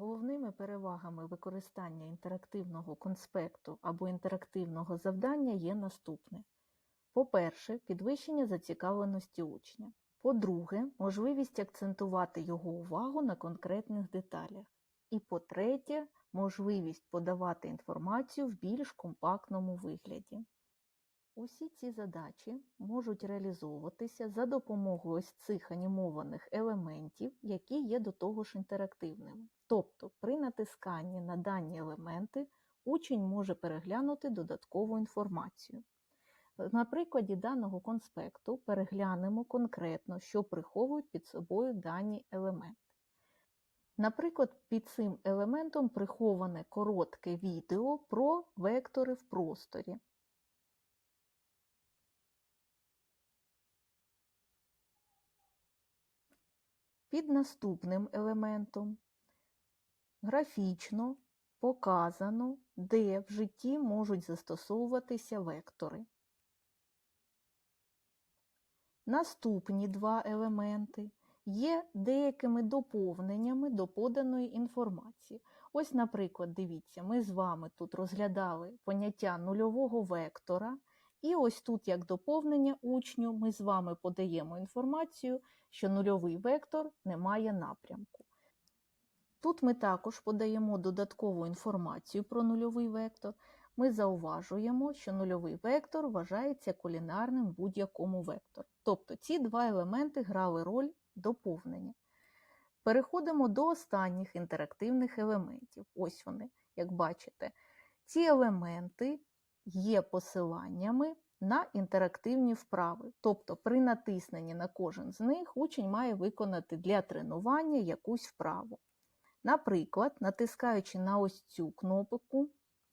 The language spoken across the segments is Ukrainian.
Головними перевагами використання інтерактивного конспекту або інтерактивного завдання є наступне. По-перше, підвищення зацікавленості учня. По-друге, можливість акцентувати його увагу на конкретних деталях. І по-третє, можливість подавати інформацію в більш компактному вигляді. Усі ці задачі можуть реалізовуватися за допомогою ось цих анімованих елементів, які є до того ж інтерактивними. Тобто, при натисканні на дані елементи учень може переглянути додаткову інформацію. На прикладі даного конспекту переглянемо конкретно, що приховують під собою дані елементи. Наприклад, під цим елементом приховане коротке відео про вектори в просторі. Під наступним елементом графічно показано, де в житті можуть застосовуватися вектори. Наступні два елементи є деякими доповненнями до поданої інформації. Ось, наприклад, дивіться, ми з вами тут розглядали поняття нульового вектора, і ось тут, як доповнення учню, ми з вами подаємо інформацію, що нульовий вектор не має напрямку. Тут ми також подаємо додаткову інформацію про нульовий вектор. Ми зауважуємо, що нульовий вектор вважається кулінарним будь-якому вектору. Тобто ці два елементи грали роль доповнення. Переходимо до останніх інтерактивних елементів. Ось вони, як бачите. Ці елементи є посиланнями на інтерактивні вправи. Тобто, при натисненні на кожен з них учень має виконати для тренування якусь вправу. Наприклад, натискаючи на ось цю кнопку,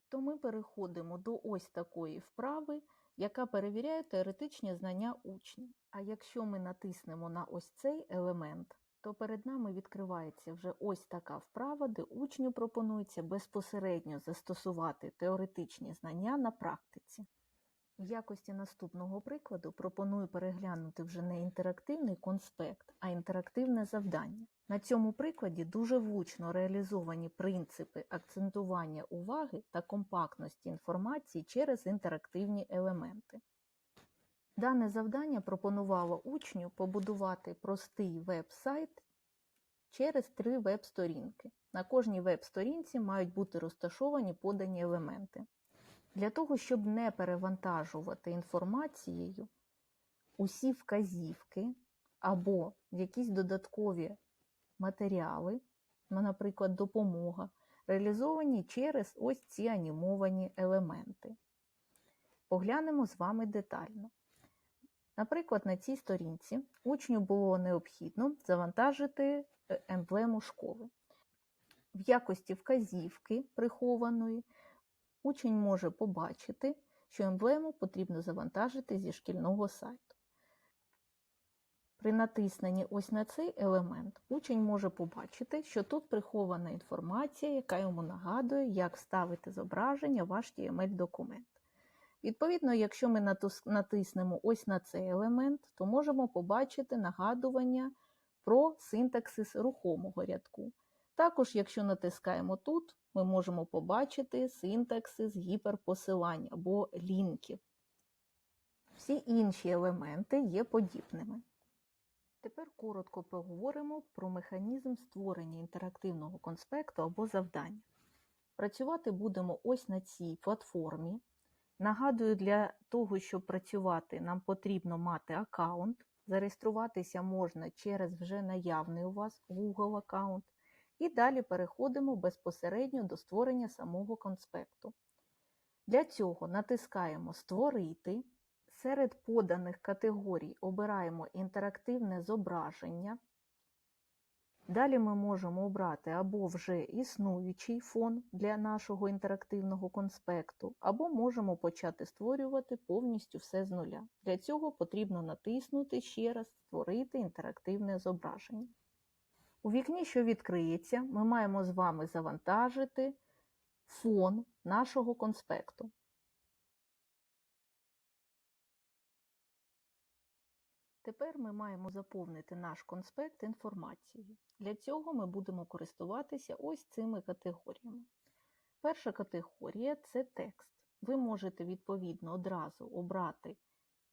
то ми переходимо до ось такої вправи, яка перевіряє теоретичні знання учня. А якщо ми натиснемо на ось цей елемент, то перед нами відкривається вже ось така вправа, де учню пропонується безпосередньо застосувати теоретичні знання на практиці. В якості наступного прикладу пропоную переглянути вже не інтерактивний конспект, а інтерактивне завдання. На цьому прикладі дуже влучно реалізовані принципи акцентування уваги та компактності інформації через інтерактивні елементи. Дане завдання пропонувало учню побудувати простий веб-сайт через три веб-сторінки. На кожній веб-сторінці мають бути розташовані подані елементи. Для того, щоб не перевантажувати інформацією усі вказівки або якісь додаткові матеріали, ну, наприклад, допомога, реалізовані через ось ці анімовані елементи. Поглянемо з вами детально. Наприклад, на цій сторінці учню було необхідно завантажити е, емблему школи. В якості вказівки прихованої учень може побачити, що емблему потрібно завантажити зі шкільного сайту. При натисненні ось на цей елемент учень може побачити, що тут прихована інформація, яка йому нагадує, як вставити зображення в HTML-документ. Відповідно, якщо ми натиснемо ось на цей елемент, то можемо побачити нагадування про синтаксис рухомого рядку. Також, якщо натискаємо тут, ми можемо побачити синтаксис гіперпосилань або лінків. Всі інші елементи є подібними. Тепер коротко поговоримо про механізм створення інтерактивного конспекту або завдання. Працювати будемо ось на цій платформі. Нагадую, для того, щоб працювати, нам потрібно мати аккаунт. Зареєструватися можна через вже наявний у вас Google аккаунт. І далі переходимо безпосередньо до створення самого конспекту. Для цього натискаємо Створити. Серед поданих категорій обираємо інтерактивне зображення. Далі ми можемо обрати або вже існуючий фон для нашого інтерактивного конспекту, або можемо почати створювати повністю все з нуля. Для цього потрібно натиснути ще раз Створити інтерактивне зображення. У вікні, що відкриється, ми маємо з вами завантажити фон нашого конспекту. Тепер ми маємо заповнити наш конспект інформацією. Для цього ми будемо користуватися ось цими категоріями. Перша категорія це текст. Ви можете відповідно одразу обрати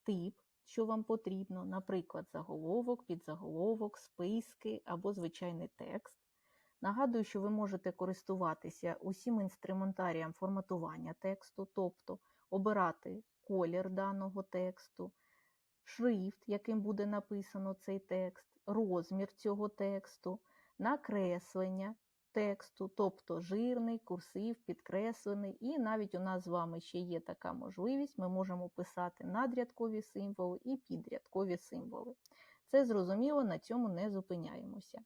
тип, що вам потрібно, наприклад, заголовок, підзаголовок, списки або звичайний текст. Нагадую, що ви можете користуватися усім інструментарієм форматування тексту, тобто обирати колір даного тексту, шрифт, яким буде написано цей текст, розмір цього тексту, накреслення тексту, тобто жирний, курсив, підкреслений. І навіть у нас з вами ще є така можливість, ми можемо писати надрядкові символи і підрядкові символи. Це зрозуміло, на цьому не зупиняємося.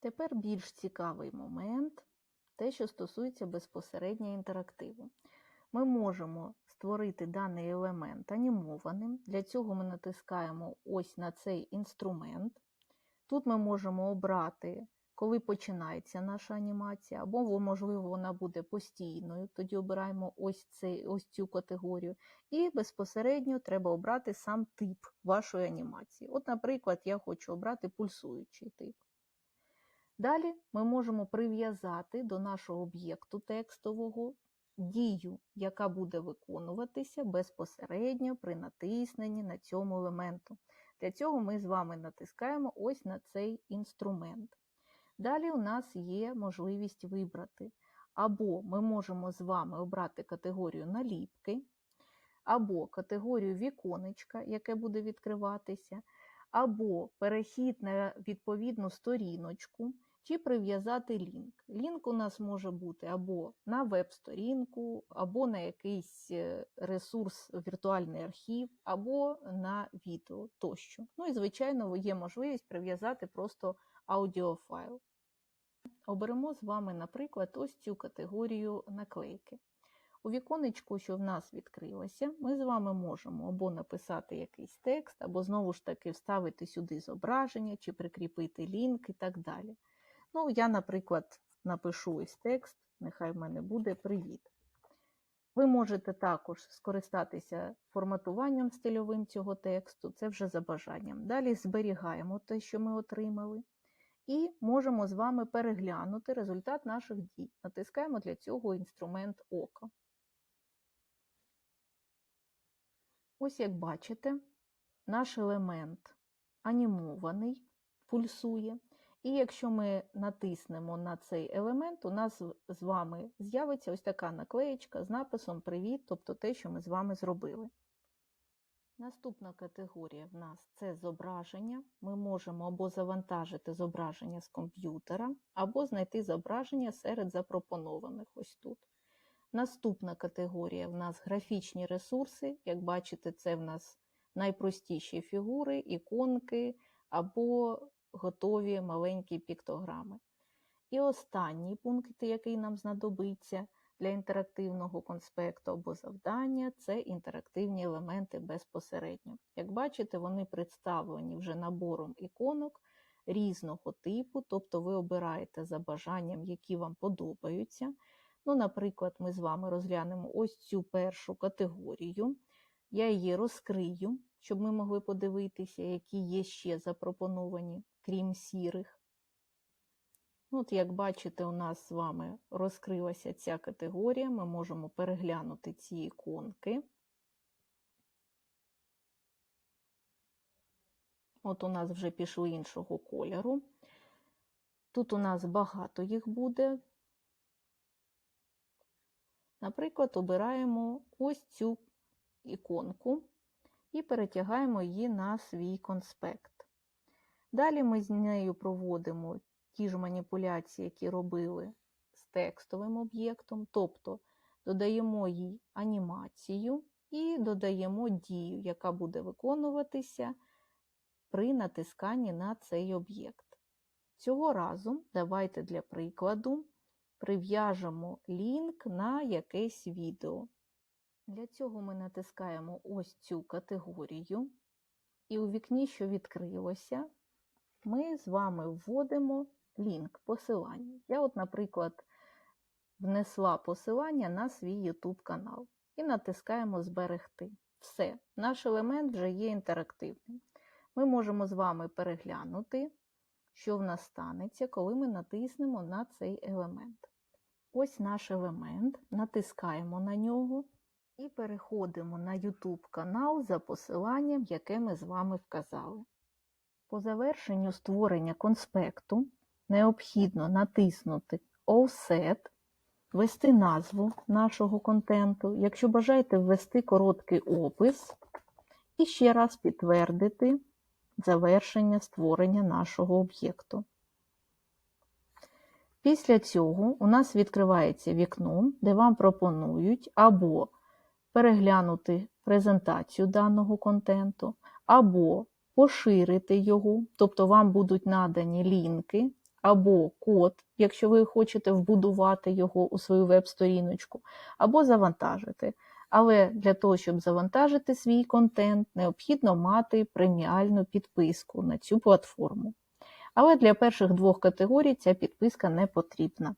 Тепер більш цікавий момент, те, що стосується безпосередньо інтерактиву. Ми можемо створити даний елемент анімованим. Для цього ми натискаємо ось на цей інструмент. Тут ми можемо обрати, коли починається наша анімація, або, можливо, вона буде постійною, тоді обираємо ось, цей, ось цю категорію. І безпосередньо треба обрати сам тип вашої анімації. От, наприклад, я хочу обрати пульсуючий тип. Далі ми можемо прив'язати до нашого об'єкту текстового дію, яка буде виконуватися безпосередньо при натисненні на цьому елементу. Для цього ми з вами натискаємо ось на цей інструмент. Далі у нас є можливість вибрати, або ми можемо з вами обрати категорію наліпки, або категорію віконечка, яке буде відкриватися, або перехід на відповідну сторіночку, чи прив'язати лінк. Лінк у нас може бути або на веб-сторінку, або на якийсь е, ресурс, віртуальний архів, або на відео тощо. Ну і, звичайно, є можливість прив'язати просто аудіофайл. Оберемо з вами, наприклад, ось цю категорію наклейки. У віконечку, що в нас відкрилося, ми з вами можемо або написати якийсь текст, або знову ж таки вставити сюди зображення, чи прикріпити лінк і так далі. Ну, я, наприклад, напишу ось текст, нехай в мене буде привіт. Ви можете також скористатися форматуванням стильовим цього тексту, це вже за бажанням. Далі зберігаємо те, що ми отримали, і можемо з вами переглянути результат наших дій. Натискаємо для цього інструмент око. Ось як бачите, наш елемент анімований, пульсує. І якщо ми натиснемо на цей елемент, у нас з вами з'явиться ось така наклеєчка з написом Привіт, тобто те, що ми з вами зробили. Наступна категорія в нас це зображення. Ми можемо або завантажити зображення з комп'ютера, або знайти зображення серед запропонованих ось тут. Наступна категорія в нас графічні ресурси. Як бачите, це в нас найпростіші фігури, іконки або готові маленькі піктограми. І останній пункт, який нам знадобиться для інтерактивного конспекту або завдання, це інтерактивні елементи безпосередньо. Як бачите, вони представлені вже набором іконок різного типу, тобто ви обираєте за бажанням, які вам подобаються. Ну, Наприклад, ми з вами розглянемо ось цю першу категорію. Я її розкрию, щоб ми могли подивитися, які є ще запропоновані, крім сірих. От, як бачите, у нас з вами розкрилася ця категорія, ми можемо переглянути ці іконки. От у нас вже пішли іншого кольору. Тут у нас багато їх буде. Наприклад, обираємо ось цю іконку і перетягаємо її на свій конспект. Далі ми з нею проводимо ті ж маніпуляції, які робили з текстовим об'єктом, тобто додаємо їй анімацію і додаємо дію, яка буде виконуватися при натисканні на цей об'єкт. Цього разу давайте для прикладу прив'яжемо лінк на якесь відео. Для цього ми натискаємо ось цю категорію, і у вікні, що відкрилося, ми з вами вводимо лінк посилання. Я, от, наприклад, внесла посилання на свій YouTube канал і натискаємо Зберегти. Все, наш елемент вже є інтерактивним. Ми можемо з вами переглянути, що в нас станеться, коли ми натиснемо на цей елемент. Ось наш елемент, натискаємо на нього і переходимо на YouTube канал за посиланням, яке ми з вами вказали. По завершенню створення конспекту необхідно натиснути Offset, ввести назву нашого контенту, якщо бажаєте ввести короткий опис, і ще раз підтвердити завершення створення нашого об'єкту. Після цього у нас відкривається вікно, де вам пропонують або переглянути презентацію даного контенту, або поширити його, тобто вам будуть надані лінки або код, якщо ви хочете вбудувати його у свою веб-сторіночку, або завантажити. Але для того, щоб завантажити свій контент, необхідно мати преміальну підписку на цю платформу. Але для перших двох категорій ця підписка не потрібна.